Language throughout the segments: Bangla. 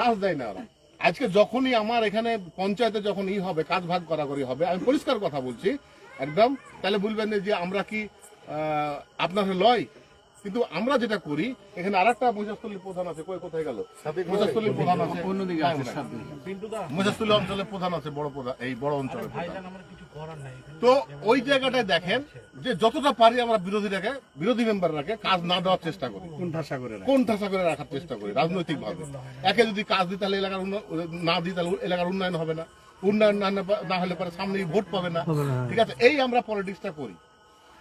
কাজ দেয় না ওরা। আজকে যখনই আমার এখানে পঞ্চায়েতে যখন ই হবে, কাজ ভাগ করাকরি হবে, আমি পরিষ্কার কথা বলছি, একদম, তাহলে বলবেন যে আমরা কি আপনার লয়? কিন্তু আমরা যেটা করি এখানে আর একটা মজাস্তলীর প্রধান আছে। কই কোথায় গেল? মজাস্তলীর প্রধান আছে। অন্যদিকে আছে মজাস্তলী অঞ্চলের প্রধান আছে বড় প্রধান এই বড় অঞ্চলের তো ওই জায়গাটায় দেখেন যে যতটা পারি আমরা বিরোধীরাকে বিরোধী মেম্বাররাকে কাজ না দেওয়ার চেষ্টা করি। কোন ঠাসা করে কোন ঠাসা করে রাখার চেষ্টা করি রাজনৈতিক ভাবে একে যদি কাজ দিই তাহলে এলাকার না দিই তাহলে এলাকার উন্নয়ন হবে না। উন্নয়ন না না- না হলে পরে সামনে ভোট পাবে না। ঠিক আছে এই আমরা পলিটিক্সটা করি।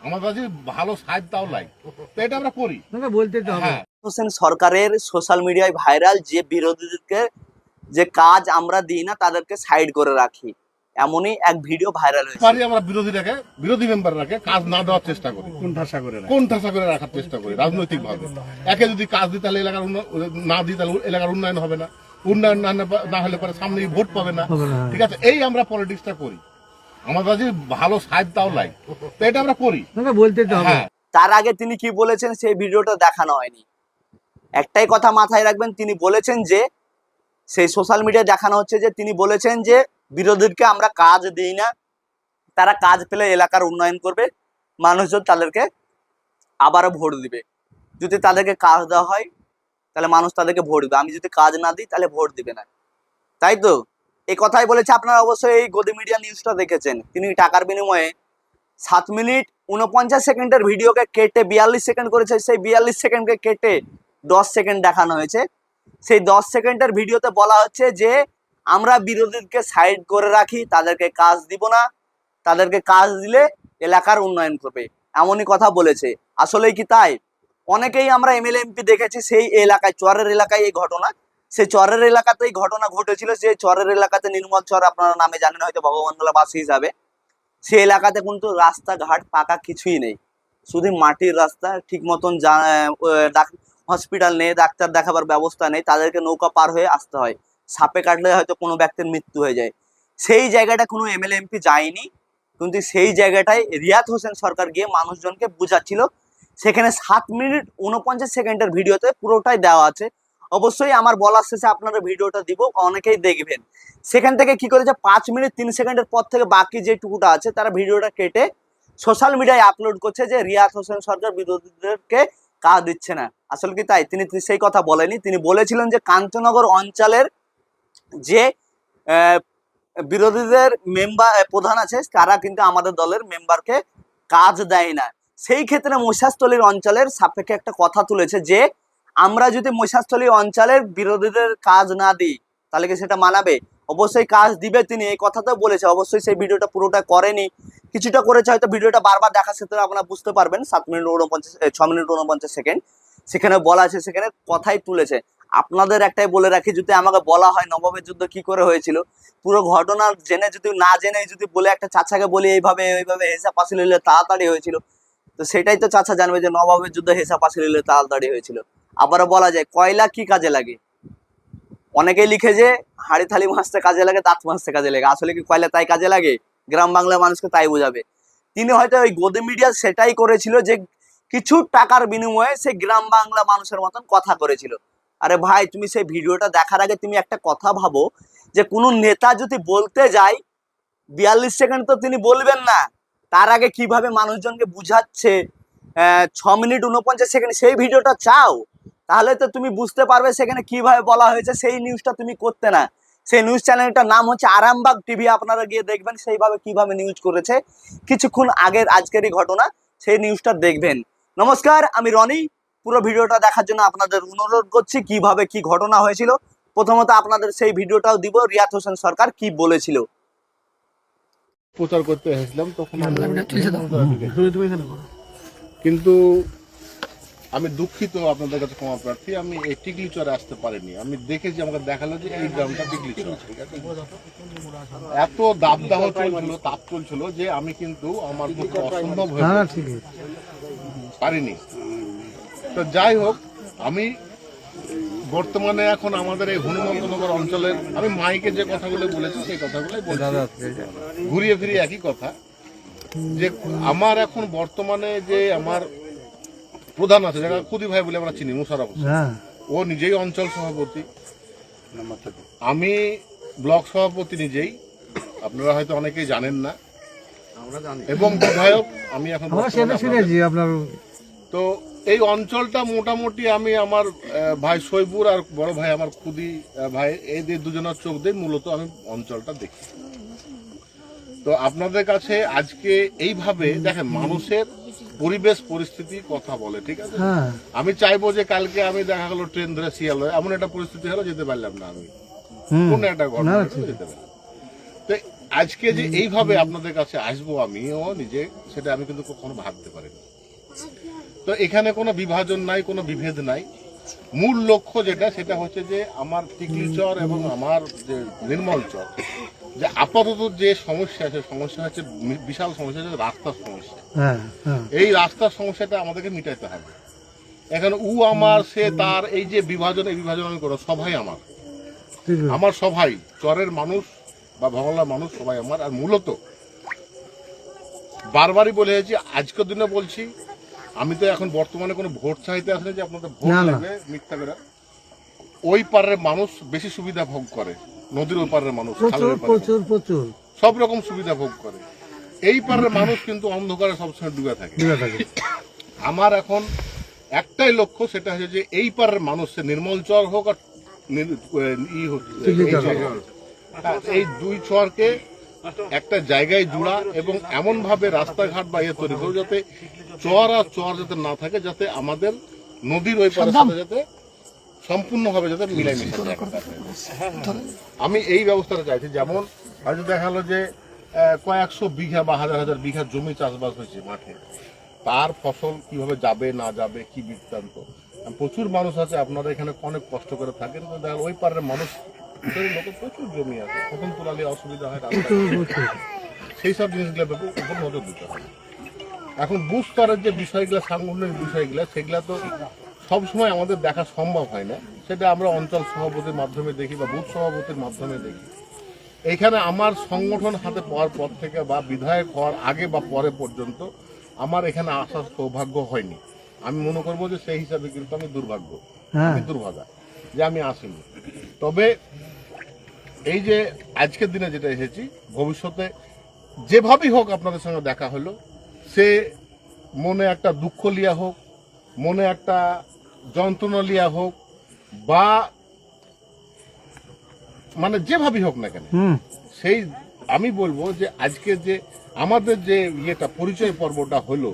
আমার কাছে ভালো সাইড তাও লাই তো এটা আমরা করি। বলতে তো হ্যাঁ। হোসেন সরকারের সোশ্যাল মিডিয়ায় ভাইরাল যে বিরোধীদেরকে যে কাজ আমরা দিই না তাদেরকে সাইড করে রাখি। এমনই এক ভিডিও ভাইরাল হয়েছে। পারি আমরা বিরোধীরাকে বিরোধী মেম্বাররাকে কাজ না দেওয়ার চেষ্টা করি। কোন ঠাসা করে কোন ঠাসা করে রাখার চেষ্টা করি রাজনৈতিক ভাবে একে যদি কাজ দিই তাহলে এলাকার না দিই তাহলে এলাকার উন্নয়ন হবে না। উন্নয়ন না না- না হলে পরে সামনে ভোট পাবে না। ঠিক আছে? এই আমরা পলিটিক্সটা করি। আমার কাছে ভালো সাইড তাও লাই তো এটা আমরা করি। বলতে তো হ্যাঁ। তার আগে তিনি কি বলেছেন সেই ভিডিওটা দেখানো হয়নি। একটাই কথা মাথায় রাখবেন তিনি বলেছেন যে সেই সোশ্যাল মিডিয়ায় দেখানো হচ্ছে যে তিনি বলেছেন যে বিরোধীকে আমরা কাজ দিই না। তারা কাজ পেলে এলাকার উন্নয়ন করবে। মানুষজন তাদেরকে আবারও ভোট দিবে। যদি তাদেরকে কাজ দেওয়া হয় তাহলে মানুষ তাদেরকে ভোট দিবে। আমি যদি কাজ না দিই তাহলে ভোট দিবে না। তাই তো? এই কথাই বলেছে আপনারা অবশ্যই এই গদি মিডিয়া নিউজটা দেখেছেন। তিনি টাকার বিনিময়ে সাত মিনিট উনপঞ্চাশ সেকেন্ডের ভিডিওকে কেটে বিয়াল্লিশ সেকেন্ড করেছে। সেই বিয়াল্লিশ সেকেন্ডকে কেটে দশ সেকেন্ড দেখানো হয়েছে। সেই দশ সেকেন্ডের ভিডিওতে বলা হচ্ছে যে, আমরা বিরোধীকে সাইড করে রাখি, তাদেরকে কাজ দিব না, তাদেরকে কাজ দিলে এলাকার উন্নয়ন করবে এমনই কথা বলেছে। আসলেই কি তাই? অনেকেই আমরা এমএলএ এমপি দেখেছি, সেই এলাকায়, চরের এলাকায় এই ঘটনা সেই চরের এলাকাতেই ঘটনা ঘটেছিল, যে চরের এলাকাতে নির্মল চর আপনারা নামে জানেন, হয়তো ভগবানগোলা বাসী হিসাবে। সে এলাকাতে কিন্তু রাস্তাঘাট পাকা কিছুই নেই। শুধু মাটির রাস্তা, ঠিক মতন হসপিটাল নেই, ডাক্তার দেখাবার ব্যবস্থা নেই, তাদেরকে নৌকা পার হয়ে আসতে হয়। সাপে কাটলে হয়তো কোনো ব্যক্তির মৃত্যু হয়ে যায়। সেই জায়গাটা কোনো এমএলএ, এমপি যায়নি, কিন্তু সেই জায়গাটায় রিয়াদ হোসেন সরকার গিয়ে মানুষজনকে বোঝাচ্ছিল। সেখানে সাত মিনিট উনপঞ্চাশ সেকেন্ডের ভিডিওতে পুরোটাই দেওয়া আছে। অবশ্যই আমার বলার শেষে আপনারা ভিডিওটা দিব, অনেকেই দেখবেন। সেখান থেকে কি করেছে, পাঁচ মিনিট, তিন সেকেন্ডের পর থেকে বাকি যে টুকুটা আছে, তারা ভিডিওটা কেটে সোশ্যাল মিডিয়ায় আপলোড করছে যে রিয়াজ হোসেন সরকার বিরোধীদেরকে কাজ দিচ্ছে না। আসলে কি তাই? তিনি সেই কথা বলেনি। তিনি বলেছিলেন যে কাঞ্চনগর অঞ্চলের যে বিরোধীদের মেম্বার প্রধান আছে, তারা কিন্তু আমাদের দলের মেম্বারকে কাজ দেয় না। সেই ক্ষেত্রে মহিষাস্থলীর অঞ্চলের সাপেক্ষে একটা কথা তুলেছে যে আমরা যদি মহিষাস্থলী অঞ্চলের বিরোধীদের কাজ না দিই, তাহলে কি সেটা মানাবে? অবশ্যই কাজ দিবে তিনি, এই কথাটাও বলেছে। অবশ্যই সেই ভিডিওটা পুরোটা করেনি। কিছুটা করেছে, হয়তো ভিডিওটা বারবার দেখার ক্ষেত্রে আপনারা বুঝতে পারবেন, সাত মিনিট উনপঞ্চাশ ছ মিনিট উনপঞ্চাশ সেকেন্ড। সেখানে বলা আছে, সেখানে কথাই তুলেছে। আপনাদের একটাই বলে রাখি, যদি আমাকে বলা হয় নবাবের যুদ্ধ কি করে হয়েছিল, পুরো ঘটনা জেনে যদি, না জেনে যদি বলে একটা চাচাকে বলি, এইভাবে এইভাবে হেসা পাশে নিলে তাড়াতাড়ি হয়েছিল। তো সেটাই তো চাচা জানবে যে নবাবের যুদ্ধ হেসা পাশে নিলে তাড়াতাড়ি হয়েছিল। আবারও বলা যায়, কয়লা কি কাজে লাগে? অনেকেই লিখে যে, হাড়ি থালি মাছতে কাজে লাগে, দাঁত মাছতে কাজে লাগে। আসলে কি কয়লা তাই কাজে লাগে? গ্রাম বাংলার মানুষকে তাই বোঝাবে। তিনি হয়তো ওই গদি মিডিয়া সেটাই করেছিল যে, কিছু টাকার বিনিময়ে সে গ্রাম বাংলা মানুষের মতন কথা করেছিল। আরে ভাই, তুমি সেই ভিডিওটা দেখার আগে তুমি একটা কথা ভাবো, যে কোনো নেতা যদি বলতে যায়, বিয়াল্লিশ সেকেন্ড তো তিনি বলবেন না। তার আগে কীভাবে মানুষজনকে বুঝাচ্ছে? ছ মিনিট উনপঞ্চাশ সেকেন্ড সেই ভিডিওটা চাও? তাহলে তো তুমি বুঝতে পারবে সেখানে কীভাবে বলা হয়েছে সেই নিউজটা তুমি করতে না। সেই নিউজ চ্যানেলটার নাম হচ্ছে আরামবাগ টিভি আপনারা গিয়ে দেখবেন সেইভাবে কীভাবে নিউজ করেছে। কিছুক্ষণ আগের আজকেরই ঘটনা সেই নিউজটা দেখবেন। নমস্কার আমি রনি। পুরো ভিডিওটা দেখার জন্য আপনাদের অনুরোধ করছি কীভাবে কি ঘটনা হয়েছিল। প্রথমত আপনাদের সেই ভিডিওটাও দিব রিয়াত হোসেন সরকার কি বলেছিল। প্রচার করতে এসেছিলাম তখন। কিন্তু আমি দুঃখিত আপনাদের কাছে ক্ষমা প্রার্থী আমি এই টিকলি চরে আসতে পারিনি। আমি দেখেছি আমাকে দেখাল যে এই গ্রামটা টিকলি চর। ঠিক আছে? এত দাবদাহ চলছিল তাপ চলছিল যে আমি কিন্তু আমার পক্ষে অসম্ভব হয়ে পারিনি। তো যাই হোক আমি বর্তমানে এখন আমাদের এই হনুমন্তনগর অঞ্চলের আমি মাইকে যে কথাগুলো বলেছি সেই কথাগুলোই বলছি। ঘুরিয়ে ফিরিয়ে একই কথা যে আমার এখন বর্তমানে যে আমার প্রধান আছে যারা কুদি ভাই বলে আমরা চিনি মুশারফ হ্যাঁ। ও নিজেই অঞ্চল সভাপতি। আমি ব্লক সভাপতি নিজেই আপনারা হয়তো অনেকেই জানেন না। এবং বিধায়ক আমি এখন তো এই অঞ্চলটা মোটামুটি আমি আমার ভাই সৈবুর আর বড় ভাই আমার খুদি ভাই এই যে দুজনের চোখ দিয়ে মূলত আমি অঞ্চলটা দেখি। তো আপনাদের কাছে আজকে এইভাবে দেখেন মানুষের পরিবেশ পরিস্থিতি কথা বলে ঠিক আছে? হ্যাঁ। আমি চাইব যে কালকে আমি দেখা গেলো ট্রেন ধরে শিয়ালদহ এমন একটা পরিস্থিতি হলো যেতে পারলাম না আমি। কোন একটা ঘটনা। যেতে পারলাম। তো আজকে যে এইভাবে আপনাদের কাছে আসব আমিও নিজে সেটা আমি কিন্তু কখনো ভাবতে পারিনি। তো এখানে কোনো বিভাজন নাই কোনো বিভেদ নাই। মূল লক্ষ্য যেটা সেটা হচ্ছে যে আমার টিকলি চর এবং আমার যে নির্মল চর যে আপাতত যে সমস্যা আছে সমস্যা হচ্ছে বিশাল সমস্যা হচ্ছে রাস্তার সমস্যা। হ্যাঁ হ্যাঁ। এই রাস্তার সমস্যাটা আমাদেরকে মিটাইতে হবে। এখন উ আমার সে তার এই যে বিভাজন এই বিভাজন আমি করো সবাই আমার। আমার সবাই চরের মানুষ বা ভগলার মানুষ সবাই আমার আর মূলত বারবারই বলে এসেছি আজকের দিনে বলছি আমি তো এখন বর্তমানে কোনো ভোট চাইতে আসলে যে আপনাদের ভোট। লাগবে মিথ্যা করে। ওই পারের মানুষ বেশি সুবিধা ভোগ করে। নদীর ওই পারের মানুষ প্রচুর প্রচুর সব রকম সুবিধা ভোগ করে। এই পারের মানুষ কিন্তু অন্ধকারে সবসময় ডুবে থাকে। আমার এখন একটাই লক্ষ্য সেটা হচ্ছে যে এই পারের মানুষ সে নির্মল চর হোক আর ই হোক, এই দুই চরকে একটা জায়গায় জোড়া এবং এমন ভাবে রাস্তাঘাট বা ইয়ে তৈরি করো যাতে চর আর চর যাতে না থাকে যাতে আমাদের নদীর ওই সাথে যাতে সম্পূর্ণভাবে যাতে মিলাই মিশে আমি এই ব্যবস্থাটা চাইছি যেমন হয়তো দেখা গেলো যে কয়েকশো বিঘা বা হাজার হাজার বিঘা জমি চাষবাস হয়েছে মাঠে। তার ফসল কীভাবে যাবে না যাবে কি বৃত্তান্ত? প্রচুর মানুষ আছে আপনারা এখানে অনেক কষ্ট করে থাকেন তো দেখা ওই পারের মানুষ লোকের প্রচুর জমি আছে। প্রথম তোলালে অসুবিধা হয় রাস্তায়। প্রচুর প্রচুর সেই সব জিনিসগুলো উপর নজর দিতে হবে। এখন স্তরের যে বিষয়গুলো সাংগঠনিক বিষয়গুলো সেগুলো তো সবসময় আমাদের দেখা সম্ভব হয় না। সেটা আমরা অঞ্চল সভাপতির মাধ্যমে দেখি বা বুথ সভাপতির মাধ্যমে দেখি। এইখানে আমার সংগঠন হাতে পাওয়ার পর থেকে বা বিধায়ক হওয়ার আগে বা পরে পর্যন্ত আমার এখানে আসার সৌভাগ্য হয়নি। আমি মনে করব যে সেই হিসাবে কিন্তু আমি দুর্ভাগ্য। হ্যাঁ। আমি দুর্ভাগা যে আমি আসিনি। তবে এই যে আজকের দিনে যেটা এসেছি ভবিষ্যতে যেভাবেই হোক আপনাদের সঙ্গে দেখা হলো সে মনে একটা দুঃখ লিয়া হোক মনে একটা যন্ত্রণা লিয়া হোক বা মানে যেভাবেই হোক না কেন হুম। সেই আমি বলব যে আজকে যে আমাদের যে ইয়েটা পরিচয় পর্বটা হলো